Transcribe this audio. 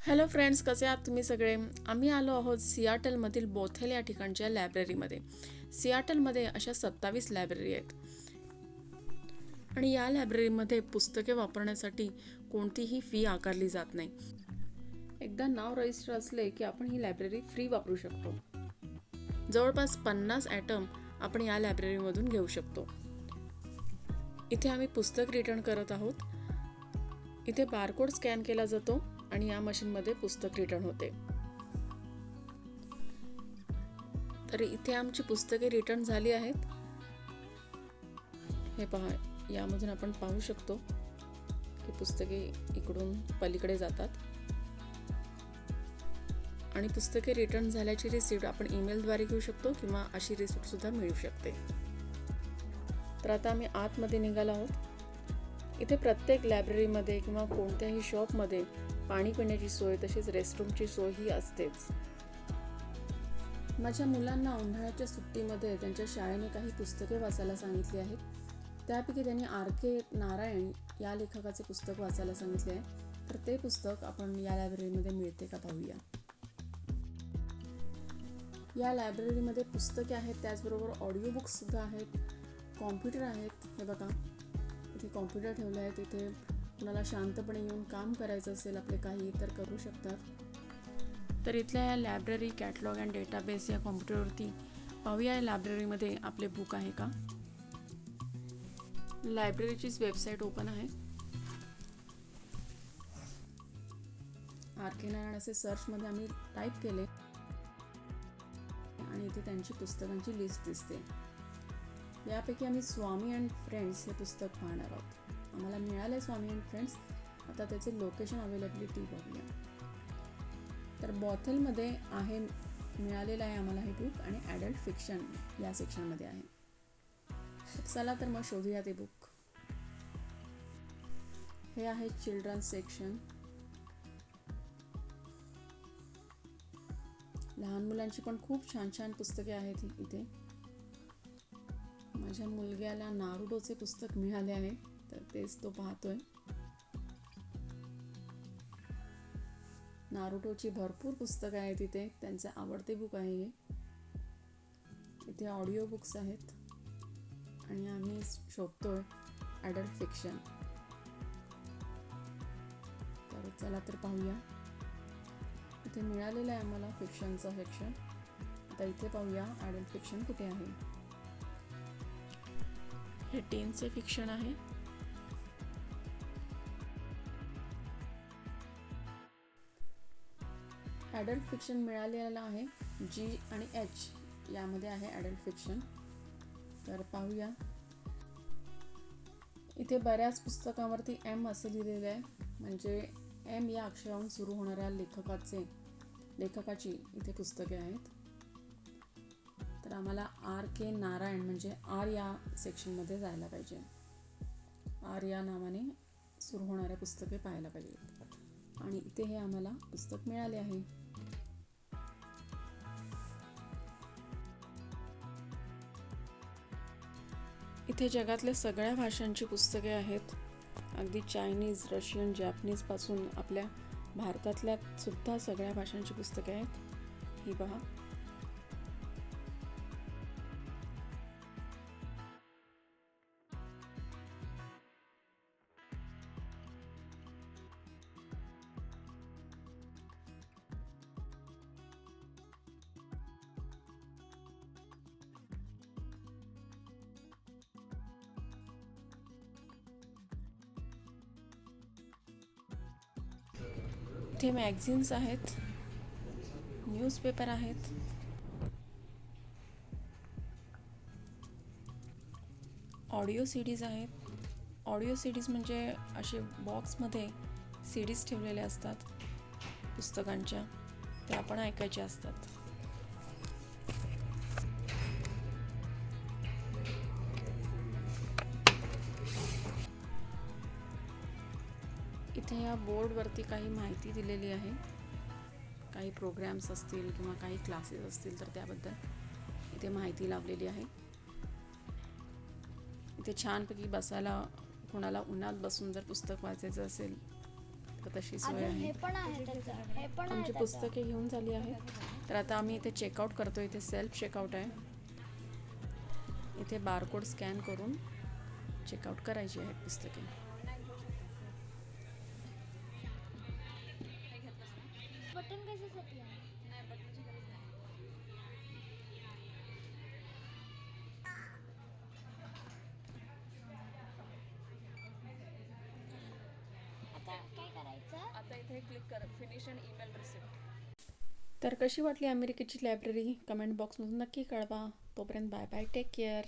Hello friends कसे आहात तुम्ही सगळे? आम्ही आलो आहोत सियाटलमधील बोथेल या ठिकाणच्या लायब्ररीमध्ये. सियाटलमध्ये अशा सत्तावीस लायब्ररी आहेत. आणि या लायब्ररीमध्ये पुस्तके वापरण्यासाठी कोणतीही फी आकारली जात नाही. एकदा नाव रजिस्टर असले की आपण ही लायब्ररी फ्री वापरू शकतो. जवळपास पन्नास ॲटम आपण या लायब्ररीमधून घेऊ शकतो. इथे आम्ही पुस्तक रिटर्न करत आहोत. इथे बारकोड स्कॅन केला जातो. आणि या मशीनमध्ये पुस्तक रिटर्न होते. तर इथे आमची पुस्तके रिटर्न झाली आहेत. हे पहा यामधून आपण पाहू शकतो की पुस्तके इकडून पलीकडे जातात. आणि पुस्तके रिटर्न झाल्याची रिसिप्ट आपण ईमेलद्वारे घेऊ शकतो किंवा अशी रिसिप्ट सुद्धा मिळू शकते. तर आता आम्ही आतमध्ये निघालो आहोत. इथे प्रत्येक लायब्ररीमध्ये किंवा कोणत्याही शॉपमध्ये पाणी पिण्याची सोय तसेच रेस्टरूमची सोय ही असतेच. माझ्या मुलांना उन्हाळ्याच्या सुट्टीमध्ये त्यांच्या शाळेने काही पुस्तके वाचायला सांगितली आहेत. त्यापैकी त्यांनी आर के नारायण या लेखकाचे पुस्तक वाचायला सांगितले आहे. तर ते पुस्तक आपण या लायब्ररीमध्ये मिळते का पाहूया. या लायब्ररीमध्ये पुस्तके आहेत त्याचबरोबर ऑडिओ बुक्ससुद्धा आहेत कॉम्प्युटर आहेत. हे बघा इथे कॉम्प्युटर ठेवले आहेत इथे कुणाला शांतपणे येऊन काम करायचं असेल आपले काही तर करू शकतात. तर इथल्या या लायब्ररी कॅटलॉग अँड डेटाबेस या कॉम्प्युटरवरती पाहूया या लायब्ररीमध्ये आपले बुक आहे का? लायब्ररीचीच वेबसाईट ओपन आहे. आर के नारायण असे सर्चमध्ये आम्ही टाईप केले. आणि इथे त्यांची पुस्तकांची लिस्ट दिसते. यापैकी आम्ही स्वामी अँड फ्रेंड्स हे पुस्तक पाहणार आहोत. आम्हाला मिळालं आहे स्वामी अँड फ्रेंड्स आता त्याचे लोकेशन अवेलेबिलिटी बघूया. तर बॉथलमध्ये आहे मिळालेलं आहे आम्हाला हे बुक आणि ॲडल्ट फिक्शन या सेक्शनमध्ये आहे. चला तर मग शोधूया ते बुक हे आहे चिल्ड्रन्स सेक्शन लहान मुलांची पण खूप छान छान पुस्तके आहेत इथे. माझ्या मुलग्याला नारुडोचे पुस्तक मिळाले आहे. तर तेच तो पाहतोय. नारुटोची भरपूर पुस्तकं आहेत तिथे. त्यांचे आवडते बुक आहे हे. इथे ऑडिओ बुक्स आहेत. आणि आम्ही शोधतोय ॲडल्ट फिक्शन तर चला तर पाहूया. इथे मिळालेलं आहे आम्हाला फिक्शनचं सेक्शन आता इथे पाहूया ॲडल्ट फिक्शन कुठे आहे. हे टेनचे फिक्शन आहे. ॲडल्ट फिक्शन मिळालेलं आहे जी आणि एच यामध्ये आहे ॲडल्ट फिक्शन तर पाहूया. इथे बऱ्याच पुस्तकावरती एम असं लिहिलेलं आहे म्हणजे एम या अक्षरावरून सुरू होणाऱ्या लेखकाचे लेखकाची इथे पुस्तके आहेत. तर आम्हाला आर के नारायण म्हणजे आर या सेक्शनमध्ये जायला पाहिजे. आर या नावाने सुरू होणाऱ्या पुस्तके पाहायला पाहिजेत. आणि इथे हे आम्हाला पुस्तक मिळाले आहे. इथे जगातल्या सगळ्या भाषांची पुस्तके आहेत. अगदी चायनीज रशियन जॅपनीजपासून आपल्या भारतातल्या सुद्धा सगळ्या भाषांची पुस्तके आहेत. ही पहा. इथे मॅगझिन्स आहेत न्यूजपेपर आहेत. ऑडिओ सी डीज आहेत. ऑडिओ सी डीज म्हणजे असे बॉक्समध्ये सी डीज ठेवलेल्या असतात पुस्तकांच्या. त्या आपण ऐकायच्या असतात. इथे या बोर्डवरती काही माहिती दिलेली आहे. काही प्रोग्रॅम्स असतील किंवा काही क्लासेस असतील तर त्याबद्दल इथे माहिती लावलेली आहे. इथे छानपैकी बसायला कोणाला उन्हात बसून जर पुस्तक वाचायचं असेल तर तशी सोय आहे. आमची पुस्तके घेऊन झाली आहेत तर आता आम्ही इथे चेकआउट करतो इथे सेल्फ चेकआउट आहे. इथे बारकोड स्कॅन करून चेकआउट करायची आहेत पुस्तके. Click finish and email receipt तर कशी वाटली अमेरिकेची लायब्ररी कमेंट बॉक्समधून नक्की कळवा. तोपर्यंत बाय बाय टेक केअर